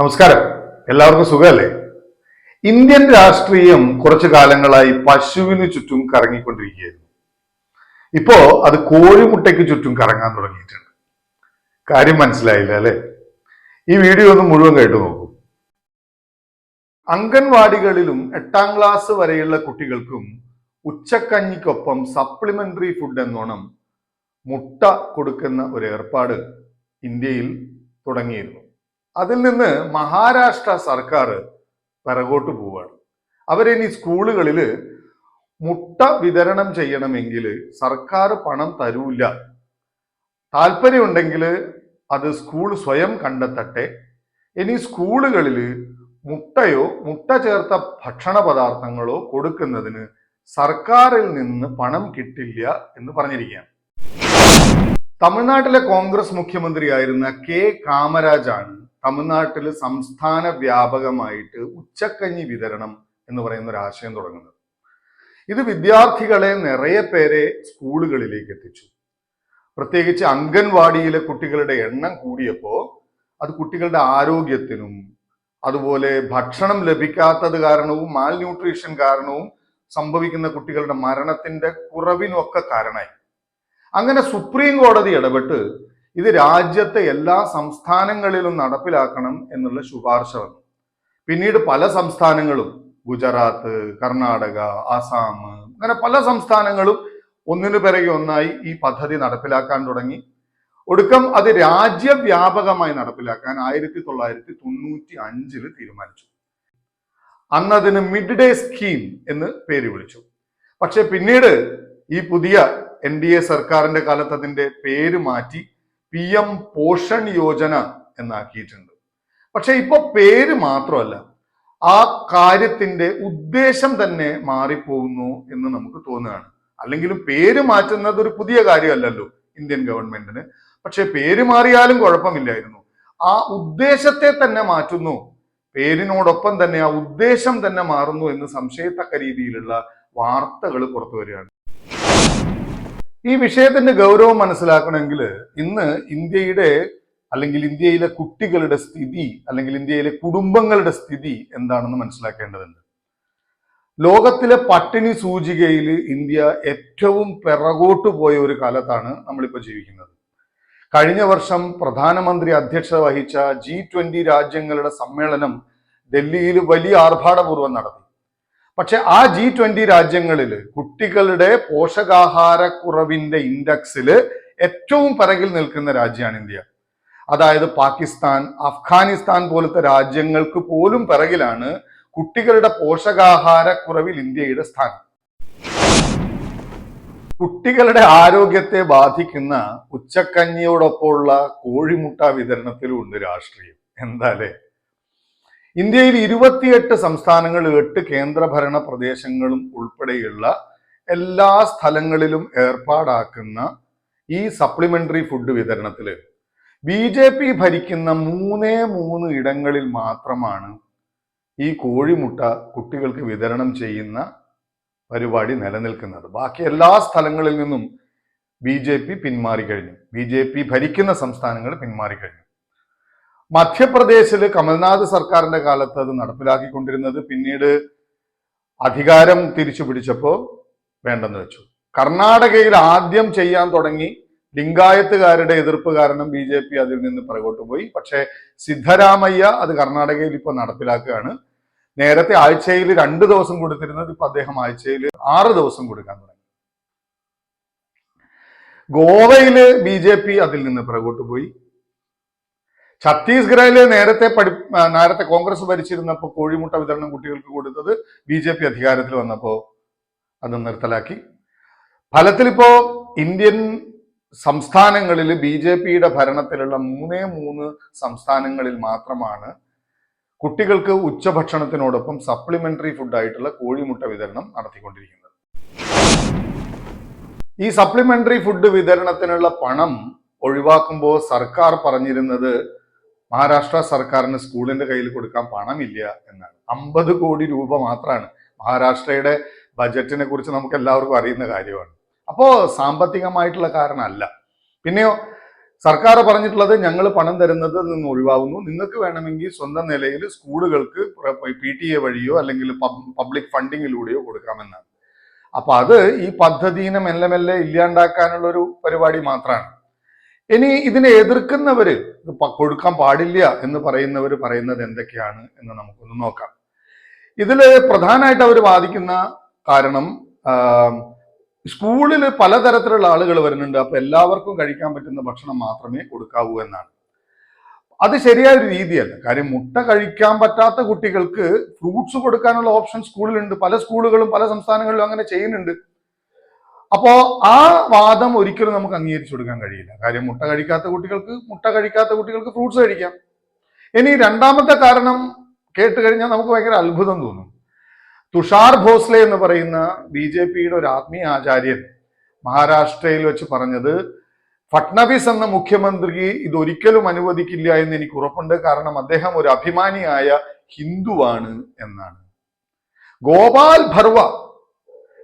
നമസ്കാരം. എല്ലാവർക്കും സുഖമല്ലേ? ഇന്ത്യൻ രാഷ്ട്രീയം കുറച്ചു കാലങ്ങളായി പശുവിന് ചുറ്റും കറങ്ങിക്കൊണ്ടിരിക്കുകയായിരുന്നു. ഇപ്പോ അത് കോഴിമുട്ടയ്ക്ക് ചുറ്റും കറങ്ങാൻ തുടങ്ങിയിട്ടുണ്ട്. കാര്യം മനസ്സിലായില്ല അല്ലെ? ഈ വീഡിയോ ഒന്ന് മുഴുവൻ കേട്ടു നോക്കൂ. അംഗൻവാടികളിലും എട്ടാം ക്ലാസ് വരെയുള്ള കുട്ടികൾക്കും ഉച്ചക്കഞ്ഞിക്കൊപ്പം സപ്ലിമെന്ററി ഫുഡ് എന്നോണം മുട്ട കൊടുക്കുന്ന ഒരു ഏർപ്പാട് ഇന്ത്യയിൽ തുടങ്ങിയിരുന്നു. അതിൽ നിന്ന് മഹാരാഷ്ട്ര സർക്കാർ പിറകോട്ട് പോവുകയാണ്. അവരിനി സ്കൂളുകളിൽ മുട്ട വിതരണം ചെയ്യണമെങ്കിൽ സർക്കാർ പണം തരൂല്ല താല്പര്യമുണ്ടെങ്കിൽ അത് സ്കൂൾ സ്വയം കണ്ടെത്തട്ടെ. ഇനി സ്കൂളുകളിൽ മുട്ടയോ മുട്ട ചേർത്ത ഭക്ഷണ പദാർത്ഥങ്ങളോ കൊടുക്കുന്നതിന് സർക്കാരിൽ നിന്ന് പണം കിട്ടില്ല എന്ന് പറഞ്ഞിരിക്കുകയാണ്. തമിഴ്നാട്ടിലെ കോൺഗ്രസ് മുഖ്യമന്ത്രിയായിരുന്ന കെ. കാമരാജാണ് തമിഴ്നാട്ടിൽ സംസ്ഥാന വ്യാപകമായിട്ട് ഉച്ചക്കഞ്ഞി വിതരണം എന്ന് പറയുന്ന ഒരു ആശയം തുടങ്ങുന്നത്. ഇത് വിദ്യാർത്ഥികളെ നിറയെ പേരെ സ്കൂളുകളിലേക്ക് എത്തിച്ചു. പ്രത്യേകിച്ച് അംഗൻവാടിയിലെ കുട്ടികളുടെ എണ്ണം കൂടിയപ്പോൾ അത് കുട്ടികളുടെ ആരോഗ്യത്തിനും അതുപോലെ ഭക്ഷണം ലഭിക്കാത്തത് കാരണവും മാൽ ന്യൂട്രീഷൻ കാരണവും സംഭവിക്കുന്ന കുട്ടികളുടെ മരണത്തിന്റെ കുറവിനും ഒക്കെ കാരണമായി. അങ്ങനെ സുപ്രീം കോടതി ഇടപെട്ട് ഇത് രാജ്യത്തെ എല്ലാ സംസ്ഥാനങ്ങളിലും നടപ്പിലാക്കണം എന്നുള്ള ശുപാർശ വന്നു. പിന്നീട് പല സംസ്ഥാനങ്ങളും ഗുജറാത്ത് കർണാടക ആസാം അങ്ങനെ പല സംസ്ഥാനങ്ങളും ഒന്നിനു പിറകെ ഒന്നായി ഈ പദ്ധതി നടപ്പിലാക്കാൻ തുടങ്ങി. ഒടുക്കം അത് രാജ്യവ്യാപകമായി നടപ്പിലാക്കാൻ ആയിരത്തി തൊള്ളായിരത്തി തൊണ്ണൂറ്റി അഞ്ചിൽ തീരുമാനിച്ചു. അന്ന് അതിന് മിഡ് ഡേ സ്കീം എന്ന് പേര് വിളിച്ചു. പക്ഷെ പിന്നീട് ഈ പുതിയ എൻ ഡി എ സർക്കാരിന്റെ കാലത്ത് അതിന്റെ പേര് മാറ്റി പി എം പോഷൺ യോജന എന്നാക്കിയിട്ടുണ്ട്. പക്ഷെ ഇപ്പൊ പേര് മാത്രമല്ല ആ കാര്യത്തിന്റെ ഉദ്ദേശം തന്നെ മാറിപ്പോകുന്നു എന്ന് നമുക്ക് തോന്നുകയാണ്. അല്ലെങ്കിലും പേര് മാറ്റുന്നത് ഒരു പുതിയ കാര്യമല്ലല്ലോ ഇന്ത്യൻ ഗവൺമെന്റിന്. പക്ഷെ പേര് മാറിയാലും കുഴപ്പമില്ലായിരുന്നു. ആ ഉദ്ദേശത്തെ തന്നെ മാറ്റുന്നു. പേരിനോടൊപ്പം തന്നെ ആ ഉദ്ദേശം തന്നെ മാറുന്നു എന്ന് സംശയത്തക്ക രീതിയിലുള്ള വാർത്തകൾ പുറത്തു വരികയാണ്. ഈ വിഷയത്തിന്റെ ഗൗരവം മനസ്സിലാക്കണമെങ്കിൽ ഇന്ന് ഇന്ത്യയുടെ അല്ലെങ്കിൽ ഇന്ത്യയിലെ കുട്ടികളുടെ സ്ഥിതി അല്ലെങ്കിൽ ഇന്ത്യയിലെ കുടുംബങ്ങളുടെ സ്ഥിതി എന്താണെന്ന് മനസ്സിലാക്കേണ്ടതുണ്ട്. ലോകത്തിലെ പട്ടിണി സൂചികയിൽ ഇന്ത്യ ഏറ്റവും പിറകോട്ട് പോയ ഒരു കാലത്താണ് നമ്മളിപ്പോൾ ജീവിക്കുന്നത്. കഴിഞ്ഞ വർഷം പ്രധാനമന്ത്രി അധ്യക്ഷത വഹിച്ച ജി ട്വന്റി രാജ്യങ്ങളുടെ സമ്മേളനം ഡൽഹിയിൽ വലിയ ആർഭാടപൂർവം നടത്തി. പക്ഷെ ആ ജി ട്വന്റി രാജ്യങ്ങളിൽ കുട്ടികളുടെ പോഷകാഹാരക്കുറവിന്റെ ഇൻഡെക്സിൽ ഏറ്റവും പിറകിൽ നിൽക്കുന്ന രാജ്യമാണ് ഇന്ത്യ. അതായത് പാകിസ്ഥാൻ അഫ്ഗാനിസ്ഥാൻ പോലത്തെ രാജ്യങ്ങൾക്ക് പോലും പിറകിലാണ് കുട്ടികളുടെ പോഷകാഹാരക്കുറവിൽ ഇന്ത്യയുടെ സ്ഥാനം. കുട്ടികളുടെ ആരോഗ്യത്തെ ബാധിക്കുന്ന ഉച്ചക്കഞ്ഞിയോടൊപ്പമുള്ള കോഴിമുട്ട വിതരണത്തിലും ഉണ്ട് രാഷ്ട്രീയം. എന്താലേ ഇന്ത്യയിൽ ഇരുപത്തിയെട്ട് സംസ്ഥാനങ്ങളും എട്ട് കേന്ദ്രഭരണ പ്രദേശങ്ങളും ഉൾപ്പെടെയുള്ള എല്ലാ സ്ഥലങ്ങളിലും ഏർപ്പാടാക്കുന്ന ഈ സപ്ലിമെന്ററി ഫുഡ് വിതരണത്തിൽ ബി ജെ പി ഭരിക്കുന്ന മൂന്നേ മൂന്ന് ഇടങ്ങളിൽ മാത്രമാണ് ഈ കോഴിമുട്ട കുട്ടികൾക്ക് വിതരണം ചെയ്യുന്ന പരിപാടി നിലനിൽക്കുന്നത്. ബാക്കി എല്ലാ സ്ഥലങ്ങളിൽ നിന്നും ബി ജെ പി പിന്മാറിക്കഴിഞ്ഞു ബി ജെ പി ഭരിക്കുന്ന സംസ്ഥാനങ്ങൾ പിന്മാറിക്കഴിഞ്ഞു മധ്യപ്രദേശിൽ കമൽനാഥ് സർക്കാരിന്റെ കാലത്ത് അത് നടപ്പിലാക്കിക്കൊണ്ടിരുന്നത് പിന്നീട് അധികാരം തിരിച്ചു പിടിച്ചപ്പോൾ വേണ്ടെന്ന് വെച്ചു. കർണാടകയിൽ ആദ്യം ചെയ്യാൻ തുടങ്ങി ലിംഗായത്തുകാരുടെ എതിർപ്പ് കാരണം ബി ജെ പി അതിൽ നിന്ന് പുറകോട്ട് പോയി. പക്ഷേ സിദ്ധരാമയ്യ അത് കർണാടകയിൽ ഇപ്പോൾ നടപ്പിലാക്കുകയാണ്. നേരത്തെ ആഴ്ചയിൽ രണ്ട് ദിവസം കൊടുത്തിരുന്നത് ഇപ്പൊ അദ്ദേഹം ആഴ്ചയിൽ ആറ് ദിവസം കൊടുക്കാൻ തുടങ്ങി. ഗോവയിൽ ബി ജെ പി അതിൽ നിന്ന് പുറകോട്ട് പോയി. ഛത്തീസ്ഗഡിൽ നേരത്തെ പഠി നേരത്തെ കോൺഗ്രസ് ഭരിച്ചിരുന്നപ്പോൾ കോഴിമുട്ട വിതരണം കുട്ടികൾക്ക് കൊടുത്തത് ബി ജെ പി അധികാരത്തിൽ വന്നപ്പോൾ അത് നിർത്തലാക്കി. ഫലത്തിൽ ഇപ്പോ ഇന്ത്യൻ സംസ്ഥാനങ്ങളിൽ ബി ജെ പിയുടെ ഭരണത്തിലുള്ള മൂന്നേ മൂന്ന് സംസ്ഥാനങ്ങളിൽ മാത്രമാണ് കുട്ടികൾക്ക് ഉച്ചഭക്ഷണത്തിനോടൊപ്പം സപ്ലിമെന്ററി ഫുഡായിട്ടുള്ള കോഴിമുട്ട വിതരണം നടത്തിക്കൊണ്ടിരിക്കുന്നത്. ഈ സപ്ലിമെന്ററി ഫുഡ് വിതരണത്തിനുള്ള പണം ഒഴിവാക്കുമ്പോൾ സർക്കാർ പറഞ്ഞിരുന്നത് മഹാരാഷ്ട്ര സർക്കാരിന് സ്കൂളിന്റെ കയ്യിൽ കൊടുക്കാൻ പണമില്ല എന്നാണ്. അമ്പത് കോടി രൂപ മാത്രമാണ് മഹാരാഷ്ട്രയുടെ ബജറ്റിനെ കുറിച്ച് നമുക്ക് എല്ലാവർക്കും അറിയുന്ന കാര്യമാണ്. അപ്പോ സാമ്പത്തികമായിട്ടുള്ള കാരണമല്ല. പിന്നെയോ സർക്കാർ പറഞ്ഞിട്ടുള്ളത് ഞങ്ങൾ പണം തരുന്നത് നിന്ന് ഒഴിവാകുന്നു. നിങ്ങൾക്ക് വേണമെങ്കിൽ സ്വന്തം നിലയിൽ സ്കൂളുകൾക്ക് പി ടി എ വഴിയോ അല്ലെങ്കിൽ പബ്ലിക് ഫണ്ടിങ്ങിലൂടെയോ കൊടുക്കാമെന്നാണ്. അപ്പൊ അത് ഈ പദ്ധതിനെ മെല്ലെ മെല്ലെ ഇല്ലാണ്ടാക്കാനുള്ള ഒരു പരിപാടി മാത്രമാണ് ഇനി ഇതിനെ എതിർക്കുന്നവര് കൊടുക്കാൻ പാടില്ല എന്ന് പറയുന്നവർ പറയുന്നത് എന്തൊക്കെയാണ് എന്ന് നമുക്കൊന്ന് നോക്കാം. ഇതിൽ പ്രധാനമായിട്ട് അവർ വാദിക്കുന്ന കാരണം സ്കൂളിൽ പലതരത്തിലുള്ള ആളുകൾ വരുന്നുണ്ട്. അപ്പൊ എല്ലാവർക്കും കഴിക്കാൻ പറ്റുന്ന ഭക്ഷണം മാത്രമേ കൊടുക്കാവൂ എന്നാണ്. അത് ശരിയായ ഒരു രീതിയല്ല. കാര്യം മുട്ട കഴിക്കാൻ പറ്റാത്ത കുട്ടികൾക്ക് ഫ്രൂട്ട്സ് കൊടുക്കാനുള്ള ഓപ്ഷൻ സ്കൂളിലുണ്ട്. പല സ്കൂളുകളും പല സംസ്ഥാനങ്ങളിലും അങ്ങനെ ചെയ്യുന്നുണ്ട്. അപ്പോ ആ വാദം ഒരിക്കലും നമുക്ക് അംഗീകരിച്ചു കൊടുക്കാൻ കഴിയില്ല. കാര്യം മുട്ട കഴിക്കാത്ത കുട്ടികൾക്ക് മുട്ട കഴിക്കാത്ത കുട്ടികൾക്ക് ഫ്രൂട്ട്സ് കഴിക്കാം. ഇനി രണ്ടാമത്തെ കാരണം കേട്ട് കഴിഞ്ഞാൽ നമുക്ക് ഭയങ്കര അത്ഭുതം തോന്നും. തുഷാർ ഭോസ്ലെ എന്ന് പറയുന്ന ബി ജെ പിയുടെ ഒരു ആത്മീയ ആചാര്യൻ മഹാരാഷ്ട്രയിൽ വെച്ച് പറഞ്ഞത് ഫട്നവിസ് എന്ന മുഖ്യമന്ത്രി ഇതൊരിക്കലും അനുവദിക്കില്ല എന്ന് എനിക്ക് ഉറപ്പുണ്ട്. കാരണം അദ്ദേഹം ഒരു അഭിമാനിയായ ഹിന്ദുവാണ് എന്നാണ്. ഗോപാൽ ഭർവ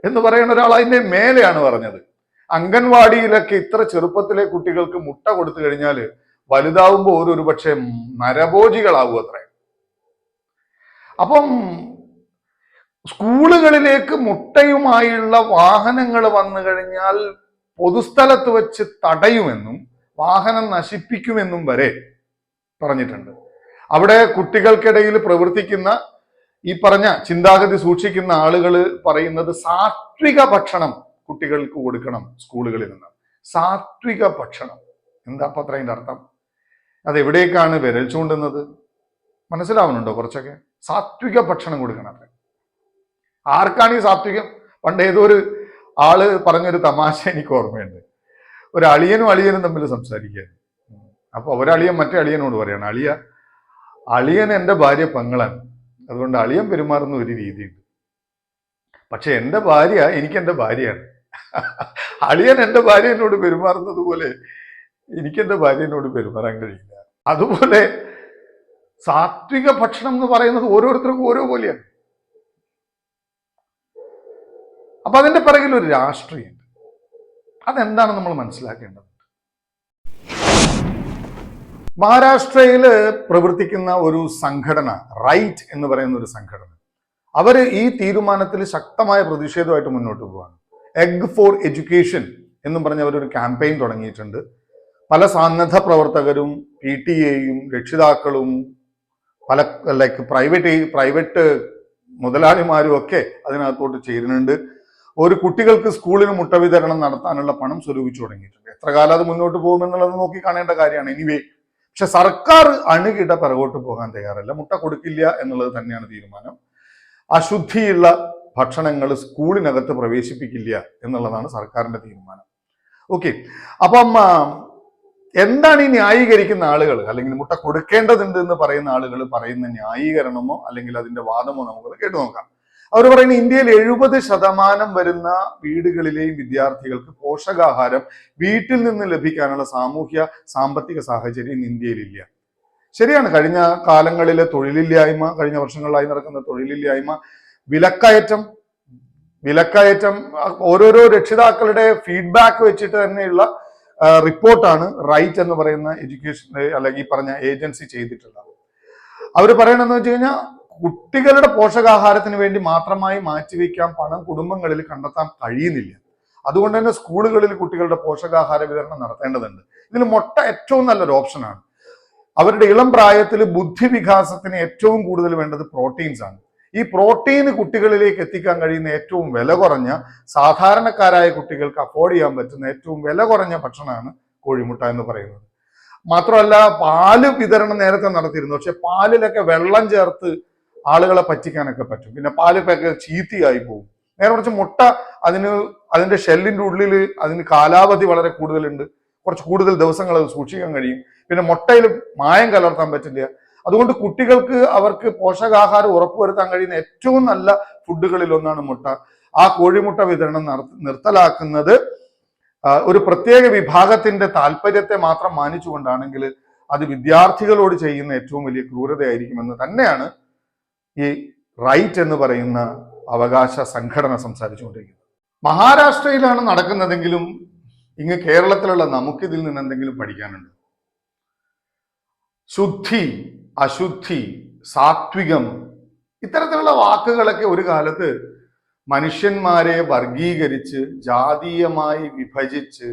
എന്ന് പറയുന്ന ഒരാൾ അതിന്റെ മേലെയാണ് പറഞ്ഞത്. അംഗൻവാടിയിലൊക്കെ ഇത്ര ചെറുപ്പത്തിലെ കുട്ടികൾക്ക് മുട്ട കൊടുത്തു കഴിഞ്ഞാൽ വലുതാവുമ്പോൾ ഓരോരു പക്ഷേ നരഭോജികളാവും അത്രേ. അപ്പം സ്കൂളുകളിലേക്ക് മുട്ടയുമായുള്ള വാഹനങ്ങൾ വന്നു കഴിഞ്ഞാൽ പൊതുസ്ഥലത്ത് വെച്ച് തടയുമെന്നും വാഹനം നശിപ്പിക്കുമെന്നും വരെ പറഞ്ഞിട്ടുണ്ട്. അവിടെ കുട്ടികൾക്കിടയിൽ പ്രവർത്തിക്കുന്ന ഈ പറഞ്ഞ ചിന്താഗതി സൂക്ഷിക്കുന്ന ആളുകൾ പറയുന്നത് സാത്വിക ഭക്ഷണം കുട്ടികൾക്ക് കൊടുക്കണം സ്കൂളുകളിൽ നിന്ന്. സാത്വിക ഭക്ഷണം. എന്താ പത്ര അതിന്റെ അർത്ഥം? അതെവിടേക്കാണ് വിരൽ ചൂണ്ടുന്നത്? മനസ്സിലാവുന്നുണ്ടോ കുറച്ചൊക്കെ? സാത്വിക ഭക്ഷണം കൊടുക്കണം ആർക്കാണ് ഈ സാത്വികം? പണ്ട് ഏതോ ഒരു ആൾ പറഞ്ഞൊരു തമാശ എനിക്ക് ഓർമ്മയുണ്ട്. ഒരു അളിയനും അളിയനും തമ്മിൽ സംസാരിക്കുകയാണ് അപ്പൊ ഒരളിയൻ മറ്റേ അളിയനോട് പറയാണ് അളിയ അളിയൻ എന്റെ ഭാര്യ പെങ്ങളാണ്. അതുകൊണ്ട് അളിയൻ പെരുമാറുന്ന ഒരു രീതിയുണ്ട്. പക്ഷെ എന്റെ ഭാര്യ എനിക്ക് എന്റെ ഭാര്യയാണ്. അളിയൻ എന്റെ ഭാര്യ എന്നോട് പെരുമാറുന്നത് പോലെ എനിക്ക് എന്റെ ഭാര്യ എന്നോട് പെരുമാറാൻ കഴിയില്ല. അതുപോലെ സാത്വിക ഭക്ഷണം എന്ന് പറയുന്നത് ഓരോരുത്തർക്കും ഓരോ പോലെയാണ്. അപ്പൊ അതിന്റെ പിറകിൽ ഒരു രാഷ്ട്രീയമുണ്ട്. അതെന്താണ് നമ്മൾ മനസ്സിലാക്കേണ്ടത്? മഹാരാഷ്ട്രയിൽ പ്രവർത്തിക്കുന്ന ഒരു സംഘടന റൈറ്റ് എന്ന് പറയുന്ന ഒരു സംഘടന. അവർ ഈ തീരുമാനത്തിൽ ശക്തമായ പ്രതിഷേധമായിട്ട് മുന്നോട്ട് പോവാണ്. എഗ് ഫോർ എഡ്യൂക്കേഷൻ എന്നും പറഞ്ഞ് അവരൊരു ക്യാമ്പയിൻ തുടങ്ങിയിട്ടുണ്ട്. പല സന്നദ്ധ പ്രവർത്തകരും പി ടി എയും രക്ഷിതാക്കളും പല ലൈക്ക് പ്രൈവറ്റ് പ്രൈവറ്റ് മുതലാളിമാരും ഒക്കെ അതിനകത്തോട്ട് ചേരുന്നുണ്ട്. ഒരു കുട്ടികൾക്ക് സ്കൂളിന് മുട്ട വിതരണം നടത്താനുള്ള പണം സ്വരൂപിച്ചു തുടങ്ങിയിട്ടുണ്ട്. എത്ര കാലം അത് മുന്നോട്ട് പോകുമെന്നുള്ളത് നോക്കി കാണേണ്ട കാര്യമാണ്. എനിവേ പക്ഷെ സർക്കാർ അണുകിട പിറകോട്ട് പോകാൻ തയ്യാറല്ല. മുട്ട കൊടുക്കില്ല എന്നുള്ളത് തന്നെയാണ് തീരുമാനം. അശുദ്ധിയുള്ള ഭക്ഷണങ്ങൾ സ്കൂളിനകത്ത് പ്രവേശിപ്പിക്കില്ല എന്നുള്ളതാണ് സർക്കാരിന്റെ തീരുമാനം. ഓക്കെ. അപ്പം എന്താണ് ഈ ന്യായീകരിക്കുന്ന ആളുകൾ? അല്ലെങ്കിൽ മുട്ട കൊടുക്കേണ്ടതുണ്ട് എന്ന് പറയുന്ന ആളുകൾ പറയുന്ന ന്യായീകരണമോ അല്ലെങ്കിൽ അതിന്റെ വാദമോ നമുക്കത് കേട്ടു നോക്കാം. അവർ പറയുന്ന ഇന്ത്യയിൽ എഴുപത് ശതമാനം വരുന്ന വീടുകളിലെയും വിദ്യാർത്ഥികൾക്ക് പോഷകാഹാരം വീട്ടിൽ നിന്ന് ലഭിക്കാനുള്ള സാമൂഹ്യ സാമ്പത്തിക സാഹചര്യം ഇന്ത്യയിലില്ല. ശരിയാണ് കഴിഞ്ഞ കാലങ്ങളിലെ തൊഴിലില്ലായ്മ കഴിഞ്ഞ വർഷങ്ങളിലായി നടക്കുന്ന തൊഴിലില്ലായ്മ വിലക്കയറ്റം വിലക്കയറ്റം ഓരോരോ രക്ഷിതാക്കളുടെ ഫീഡ്ബാക്ക് വെച്ചിട്ട് തന്നെയുള്ള റിപ്പോർട്ടാണ് റൈറ്റ് എന്ന് പറയുന്ന എഡ്യൂക്കേഷൻ അല്ലെങ്കിൽ പറഞ്ഞ ഏജൻസി ചെയ്തിട്ടുള്ളത്. അവർ പറയണെന്ന് വെച്ച് കഴിഞ്ഞാൽ കുട്ടികളുടെ പോഷകാഹാരത്തിന് വേണ്ടി മാത്രമായി മാറ്റിവെക്കാൻ പണം കുടുംബങ്ങളിൽ കണ്ടെത്താൻ കഴിയുന്നില്ല. അതുകൊണ്ട് തന്നെ സ്കൂളുകളിൽ കുട്ടികളുടെ പോഷകാഹാര വിതരണം നടത്തേണ്ടതുണ്ട്. ഇതിൽ മുട്ട ഏറ്റവും നല്ലൊരു ഓപ്ഷനാണ് അവരുടെ ഇളം പ്രായത്തിൽ ബുദ്ധി വികാസത്തിന് ഏറ്റവും കൂടുതൽ വേണ്ടത് പ്രോട്ടീൻസ് ആണ്. ഈ പ്രോട്ടീൻ കുട്ടികളിലേക്ക് എത്തിക്കാൻ കഴിയുന്ന ഏറ്റവും വില കുറഞ്ഞ സാധാരണക്കാരായ കുട്ടികൾക്ക് അഫോർഡ് ചെയ്യാൻ പറ്റുന്ന ഏറ്റവും വില കുറഞ്ഞ ഭക്ഷണമാണ് കോഴിമുട്ട എന്ന് പറയുന്നത്. മാത്രമല്ല പാൽ വിതരണം നേരത്തെ നടത്തിയിരുന്നു. പക്ഷെ പാലിലൊക്കെ വെള്ളം ചേർത്ത് ആളുകളെ പറ്റിക്കാനൊക്കെ പറ്റും. പിന്നെ പാൽ പാലൊക്കെ ചീത്തയായി പോകും നേരെ കുറച്ച് മുട്ട അതിന് അതിന്റെ ഷെല്ലിന്റെ ഉള്ളിൽ അതിന് കാലാവധി വളരെ കൂടുതലുണ്ട്. കുറച്ച് കൂടുതൽ ദിവസങ്ങൾ അത് സൂക്ഷിക്കാൻ കഴിയും. പിന്നെ മുട്ടയിൽ മായം കലർത്താൻ പറ്റില്ല. അതുകൊണ്ട് കുട്ടികൾക്ക് അവർക്ക് പോഷകാഹാരം ഉറപ്പുവരുത്താൻ കഴിയുന്ന ഏറ്റവും നല്ല ഫുഡുകളിൽ ഒന്നാണ് മുട്ട. ആ കോഴിമുട്ട വിതരണം നിർത്തലാക്കുന്നത് ഒരു പ്രത്യേക വിഭാഗത്തിന്റെ താല്പര്യത്തെ മാത്രം മാനിച്ചുകൊണ്ടാണെങ്കിൽ അത് വിദ്യാർത്ഥികളോട് ചെയ്യുന്ന ഏറ്റവും വലിയ ക്രൂരതയായിരിക്കുമെന്ന് തന്നെയാണ് ഈ റൈറ്റ് എന്ന് പറയുന്ന അവകാശ സംഘടന സംസാരിച്ചുകൊണ്ടിരിക്കുന്നത്. മഹാരാഷ്ട്രയിലാണ് നടക്കുന്നതെങ്കിലും ഇങ്ങ് കേരളത്തിലുള്ള നമുക്കിതിൽ നിന്ന് എന്തെങ്കിലും പഠിക്കാനുണ്ട്? ശുദ്ധി അശുദ്ധി സാത്വികം ഇത്തരത്തിലുള്ള വാക്കുകളൊക്കെ ഒരു കാലത്ത് മനുഷ്യന്മാരെ വർഗീകരിച്ച് ജാതീയമായി വിഭജിച്ച്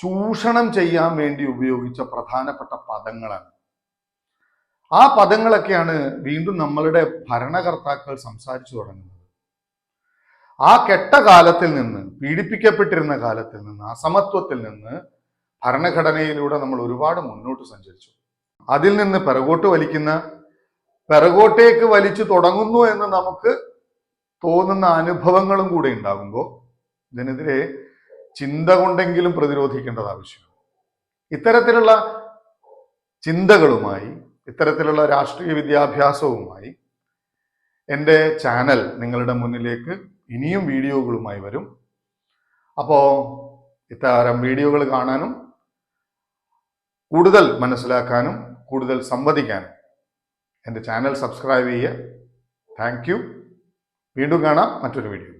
ചൂഷണം ചെയ്യാൻ വേണ്ടി ഉപയോഗിച്ച പ്രധാനപ്പെട്ട പദങ്ങളാണ്. ആ പദങ്ങളൊക്കെയാണ് വീണ്ടും നമ്മളുടെ ഭരണകർത്താക്കൾ സംസാരിച്ചു തുടങ്ങുന്നത്. ആ കെട്ട കാലത്തിൽ നിന്ന് പീഡിപ്പിക്കപ്പെട്ടിരുന്ന കാലത്തിൽ നിന്ന് അസമത്വത്തിൽ നിന്ന് ഭരണഘടനയിലൂടെ നമ്മൾ ഒരുപാട് മുന്നോട്ട് സഞ്ചരിച്ചു. അതിൽ നിന്ന് പിറകോട്ട് വലിക്കുന്ന പിറകോട്ടേക്ക് വലിച്ചു തുടങ്ങുന്നു എന്ന് നമുക്ക് തോന്നുന്ന അനുഭവങ്ങളും കൂടെ ഉണ്ടാകുമ്പോൾ ഇതിനെതിരെ ചിന്ത കൊണ്ടെങ്കിലും പ്രതിരോധിക്കേണ്ടത് ആവശ്യമാണ്. ഇത്തരത്തിലുള്ള ചിന്തകളുമായി ഇത്തരത്തിലുള്ള രാഷ്ട്രീയ വിദ്യാഭ്യാസവുമായി എന്റെ ചാനൽ നിങ്ങളുടെ മുന്നിലേക്ക് ഇനിയും വീഡിയോകളുമായി വരും. അപ്പോൾ ഇത്തരം വീഡിയോകൾ കാണാനും കൂടുതൽ മനസ്സിലാക്കാനും കൂടുതൽ സംവദിക്കാനും എന്റെ ചാനൽ സബ്സ്ക്രൈബ് ചെയ്യുക. താങ്ക് വീണ്ടും കാണാം മറ്റൊരു വീഡിയോ